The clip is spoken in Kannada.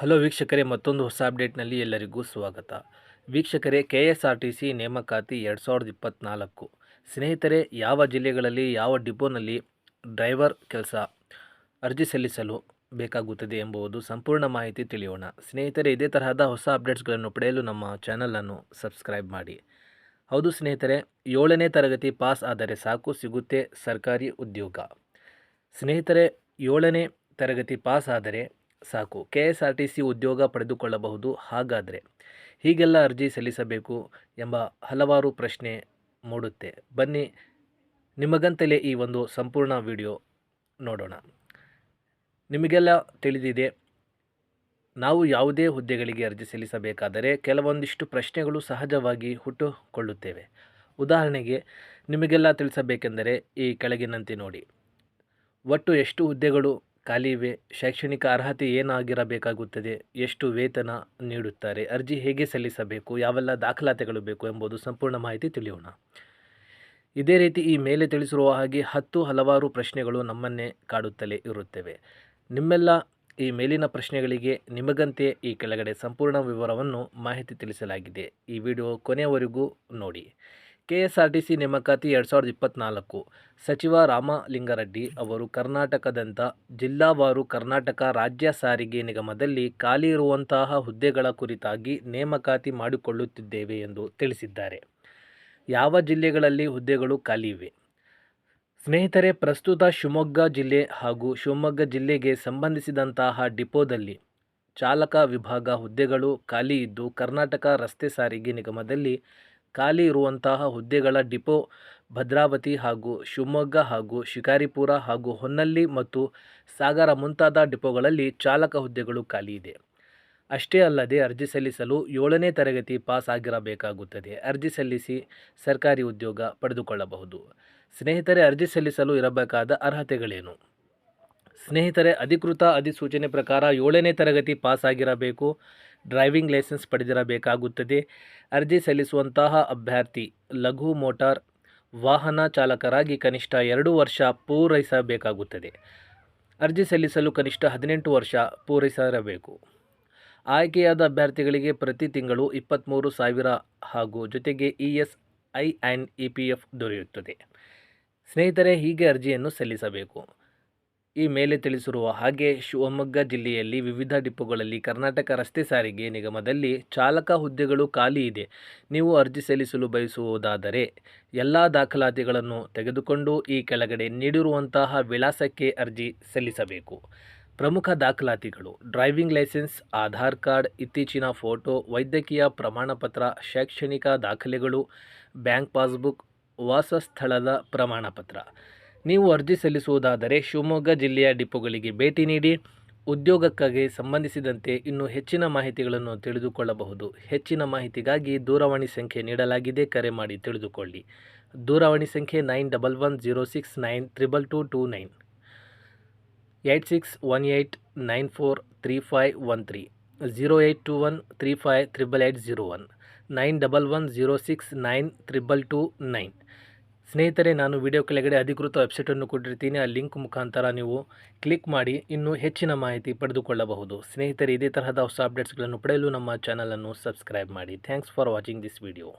ಹಲೋ ವೀಕ್ಷಕರೇ, ಮತ್ತೊಂದು ಹೊಸ ಅಪ್ಡೇಟ್ನಲ್ಲಿ ಎಲ್ಲರಿಗೂ ಸ್ವಾಗತ. ವೀಕ್ಷಕರೇ, K S R T C ನೇಮಕಾತಿ ಎರಡು ಸಾವಿರದ ಇಪ್ಪತ್ತ್ನಾಲ್ಕು ಸ್ನೇಹಿತರೆ, ಯಾವ ಜಿಲ್ಲೆಗಳಲ್ಲಿ ಯಾವ ಡಿಪೋನಲ್ಲಿ ಡ್ರೈವರ್ ಕೆಲಸ ಅರ್ಜಿ ಸಲ್ಲಿಸಲು ಬೇಕಾಗುತ್ತದೆ ಎಂಬುದು ಸಂಪೂರ್ಣ ಮಾಹಿತಿ ತಿಳಿಯೋಣ. ಸ್ನೇಹಿತರೆ, ಇದೇ ತರಹದ ಹೊಸ ಅಪ್ಡೇಟ್ಸ್ಗಳನ್ನು ಪಡೆಯಲು ನಮ್ಮ ಚಾನಲನ್ನು ಸಬ್ಸ್ಕ್ರೈಬ್ ಮಾಡಿ. ಹೌದು ಸ್ನೇಹಿತರೆ, ಏಳನೇ ತರಗತಿ ಪಾಸ್ ಆದರೆ ಸಾಕು, ಸಿಗುತ್ತೆ ಸರ್ಕಾರಿ ಉದ್ಯೋಗ. ಸ್ನೇಹಿತರೆ, ಏಳನೇ ತರಗತಿ ಪಾಸ್ ಆದರೆ ಸಾಕು. K S R T C ಉದ್ಯೋಗ ಪಡೆದುಕೊಳ್ಳಬಹುದು. ಹಾಗಾದರೆ ಹೀಗೆಲ್ಲ ಅರ್ಜಿ ಸಲ್ಲಿಸಬೇಕು ಎಂಬ ಹಲವಾರು ಪ್ರಶ್ನೆ ಮೂಡುತ್ತೆ. ಬನ್ನಿ, ನಿಮಗಂತಲೇ ಈ ಒಂದು ಸಂಪೂರ್ಣ ವಿಡಿಯೋ ನೋಡೋಣ. ನಿಮಗೆಲ್ಲ ತಿಳಿದಿದೆ, ನಾವು ಯಾವುದೇ ಹುದ್ದೆಗಳಿಗೆ ಅರ್ಜಿ ಸಲ್ಲಿಸಬೇಕಾದರೆ ಕೆಲವೊಂದಿಷ್ಟು ಪ್ರಶ್ನೆಗಳು ಸಹಜವಾಗಿ ಹುಟ್ಟುಕೊಳ್ಳುತ್ತೇವೆ. ಉದಾಹರಣೆಗೆ, ನಿಮಗೆಲ್ಲ ತಿಳಿಸಬೇಕೆಂದರೆ ಈ ಕೆಳಗಿನಂತೆ ನೋಡಿ. ಒಟ್ಟು ಎಷ್ಟು ಹುದ್ದೆಗಳು ಖಾಲಿ ಇವೆ ಶೈಕ್ಷಣಿಕ ಅರ್ಹತೆ ಏನಾಗಿರಬೇಕಾಗುತ್ತದೆ, ಎಷ್ಟು ವೇತನ ನೀಡುತ್ತಾರೆ, ಅರ್ಜಿ ಹೇಗೆ ಸಲ್ಲಿಸಬೇಕು, ಯಾವೆಲ್ಲ ದಾಖಲಾತಿಗಳು ಬೇಕು ಎಂಬುದು ಸಂಪೂರ್ಣ ಮಾಹಿತಿ ತಿಳಿಯೋಣ. ಇದೇ ರೀತಿ ಈ ಮೇಲೆ ತಿಳಿಸಿರುವ ಹಾಗೆ ಹತ್ತು ಹಲವಾರು ಪ್ರಶ್ನೆಗಳು ನಮ್ಮನ್ನೇ ಕಾಡುತ್ತಲೇ ಇರುತ್ತವೆ. ನಿಮ್ಮೆಲ್ಲ ಈ ಮೇಲಿನ ಪ್ರಶ್ನೆಗಳಿಗೆ ನಿಮಗಂತೆ ಈ ಕೆಳಗಡೆ ಸಂಪೂರ್ಣ ವಿವರವನ್ನು ಮಾಹಿತಿ ತಿಳಿಸಲಾಗಿದೆ. ಈ ವಿಡಿಯೋ ಕೊನೆಯವರೆಗೂ ನೋಡಿ. K S R T C ನೇಮಕಾತಿ ಎರಡು ಸಾವಿರದ ಇಪ್ಪತ್ತ್ನಾಲ್ಕು ಸಚಿವ ರಾಮಲಿಂಗಾರೆಡ್ಡಿ ಅವರು ಕರ್ನಾಟಕದಂಥ ಜಿಲ್ಲಾವಾರು ಕರ್ನಾಟಕ ರಾಜ್ಯ ಸಾರಿಗೆ ನಿಗಮದಲ್ಲಿ ಖಾಲಿ ಇರುವಂತಹ ಹುದ್ದೆಗಳ ಕುರಿತಾಗಿ ನೇಮಕಾತಿ ಮಾಡಿಕೊಳ್ಳುತ್ತಿದ್ದೇವೆ ಎಂದು ತಿಳಿಸಿದ್ದಾರೆ. ಯಾವ ಜಿಲ್ಲೆಗಳಲ್ಲಿ ಹುದ್ದೆಗಳು ಖಾಲಿ ಇವೆ? ಸ್ನೇಹಿತರೆ, ಪ್ರಸ್ತುತ ಶಿವಮೊಗ್ಗ ಜಿಲ್ಲೆ ಹಾಗೂ ಶಿವಮೊಗ್ಗ ಜಿಲ್ಲೆಗೆ ಸಂಬಂಧಿಸಿದಂತಹ ಡಿಪೋದಲ್ಲಿ ಚಾಲಕ ವಿಭಾಗ ಹುದ್ದೆಗಳು ಖಾಲಿ ಇದ್ದು, ಕರ್ನಾಟಕ ರಸ್ತೆ ಸಾರಿಗೆ ನಿಗಮದಲ್ಲಿ ಖಾಲಿ ಇರುವಂತಹ ಹುದ್ದೆಗಳ ಡಿಪೋ, ಭದ್ರಾವತಿ ಹಾಗೂ ಶಿವಮೊಗ್ಗ ಹಾಗೂ ಶಿಕಾರಿಪುರ ಹಾಗೂ ಹೊನ್ನಲ್ಲಿ ಮತ್ತು ಸಾಗರ ಮುಂತಾದ ಡಿಪೋಗಳಲ್ಲಿ ಚಾಲಕ ಹುದ್ದೆಗಳು ಖಾಲಿ ಇದೆ. ಅಷ್ಟೇ ಅಲ್ಲದೆ ಅರ್ಜಿ ಸಲ್ಲಿಸಲು ಏಳನೇ ತರಗತಿ ಪಾಸ್ ಆಗಿರಬೇಕಾಗುತ್ತದೆ. ಅರ್ಜಿ ಸಲ್ಲಿಸಿ ಸರ್ಕಾರಿ ಉದ್ಯೋಗ ಪಡೆದುಕೊಳ್ಳಬಹುದು. ಸ್ನೇಹಿತರೆ, ಅರ್ಜಿ ಸಲ್ಲಿಸಲು ಇರಬೇಕಾದ ಅರ್ಹತೆಗಳೇನು? ಸ್ನೇಹಿತರೆ, ಅಧಿಕೃತ ಅಧಿಸೂಚನೆ ಪ್ರಕಾರ ಏಳನೇ ತರಗತಿ ಪಾಸ್ ಆಗಿರಬೇಕು. ಡ್ರೈವಿಂಗ್ ಲೈಸೆನ್ಸ್ ಪಡೆದಿರಬೇಕಾಗುತ್ತದೆ. ಅರ್ಜಿ ಸಲ್ಲಿಸುವಂತಹ ಅಭ್ಯರ್ಥಿ, ಲಘು ಮೋಟಾರ್ ವಾಹನ ಚಾಲಕರಾಗಿ ಕನಿಷ್ಠ ಎರಡು ವರ್ಷ ಪೂರೈಸಬೇಕಾಗುತ್ತದೆ. ಅರ್ಜಿ ಸಲ್ಲಿಸಲು ಕನಿಷ್ಠ ಹದಿನೆಂಟು ವರ್ಷ ಪೂರೈಸಿರಬೇಕು ಆಯ್ಕೆಯಾದ ಅಭ್ಯರ್ಥಿಗಳಿಗೆ ಪ್ರತಿ ತಿಂಗಳು ಇಪ್ಪತ್ತ್ಮೂರು ಸಾವಿರ ಹಾಗೂ ಜೊತೆಗೆ E S I and E P F ದೊರೆಯುತ್ತದೆ. ಸ್ನೇಹಿತರೆ, ಹೀಗೆ ಅರ್ಜಿಯನ್ನು ಸಲ್ಲಿಸಬೇಕು. ಈ ಮೇಲೆ ತಿಳಿಸಿರುವ ಹಾಗೆ ಶಿವಮೊಗ್ಗ ಜಿಲ್ಲೆಯಲ್ಲಿ ವಿವಿಧ ಡಿಪೋಗಳಲ್ಲಿ ಕರ್ನಾಟಕ ರಸ್ತೆ ಸಾರಿಗೆ ನಿಗಮದಲ್ಲಿ ಚಾಲಕ ಹುದ್ದೆಗಳು ಖಾಲಿ ಇದೆ. ನೀವು ಅರ್ಜಿ ಸಲ್ಲಿಸಲು ಬಯಸುವುದಾದರೆ ಎಲ್ಲ ದಾಖಲಾತಿಗಳನ್ನು ತೆಗೆದುಕೊಂಡು ಈ ಕೆಳಗಡೆ ನೀಡಿರುವಂತಹ ವಿಳಾಸಕ್ಕೆ ಅರ್ಜಿ ಸಲ್ಲಿಸಬೇಕು. ಪ್ರಮುಖ ದಾಖಲಾತಿಗಳು ಡ್ರೈವಿಂಗ್ ಲೈಸೆನ್ಸ್, ಆಧಾರ್ ಕಾರ್ಡ್, ಇತ್ತೀಚಿನ ಫೋಟೋ, ವೈದ್ಯಕೀಯ ಪ್ರಮಾಣಪತ್ರ, ಶೈಕ್ಷಣಿಕ ದಾಖಲೆಗಳು, ಬ್ಯಾಂಕ್ ಪಾಸ್ಬುಕ್, ವಾಸಸ್ಥಳದ ಪ್ರಮಾಣಪತ್ರ. ನೀವು ಅರ್ಜಿ ಸಲ್ಲಿಸುವುದಾದರೆ ಶಿವಮೊಗ್ಗ ಜಿಲ್ಲೆಯ ಡಿಪೋಗಳಿಗೆ ಭೇಟಿ ನೀಡಿ, ಉದ್ಯೋಗಕ್ಕಾಗಿ ಸಂಬಂಧಿಸಿದಂತೆ ಇನ್ನೂ ಹೆಚ್ಚಿನ ಮಾಹಿತಿಗಳನ್ನು ತಿಳಿದುಕೊಳ್ಳಬಹುದು. ಹೆಚ್ಚಿನ ಮಾಹಿತಿಗಾಗಿ ದೂರವಾಣಿ ಸಂಖ್ಯೆ ನೀಡಲಾಗಿದೆ, ಕರೆ ಮಾಡಿ ತಿಳಿದುಕೊಳ್ಳಿ. ದೂರವಾಣಿ ಸಂಖ್ಯೆ nine double one zero six nine triple two two nine. Eight six one eight nine four three five one three. Zero eight two one three five triple eight zero one. Nine double one zero six nine triple two nine. ಸ್ನೇಹಿತರೆ, ನಾನು ವಿಡಿಯೋ ಕೆಳಗಡೆ ಅಧಿಕೃತ ವೆಬ್ಸೈಟನ್ನು ಕೊಟ್ಟಿರ್ತೀನಿ. ಆ ಲಿಂಕ್ ಮುಖಾಂತರ ನೀವು ಕ್ಲಿಕ್ ಮಾಡಿ, ಇನ್ನೂ ಹೆಚ್ಚಿನ ಮಾಹಿತಿ ಪಡೆದುಕೊಳ್ಳಬಹುದು. ಸ್ನೇಹಿತರೆ, ಇದೇ ತರಹದ ಹೊಸ ಅಪ್ಡೇಟ್ಸ್ಗಳನ್ನು ಪಡೆಯಲು ನಮ್ಮ ಚಾನಲನ್ನು ಸಬ್ಸ್ಕ್ರೈಬ್ ಮಾಡಿ. Thanks for watching this video.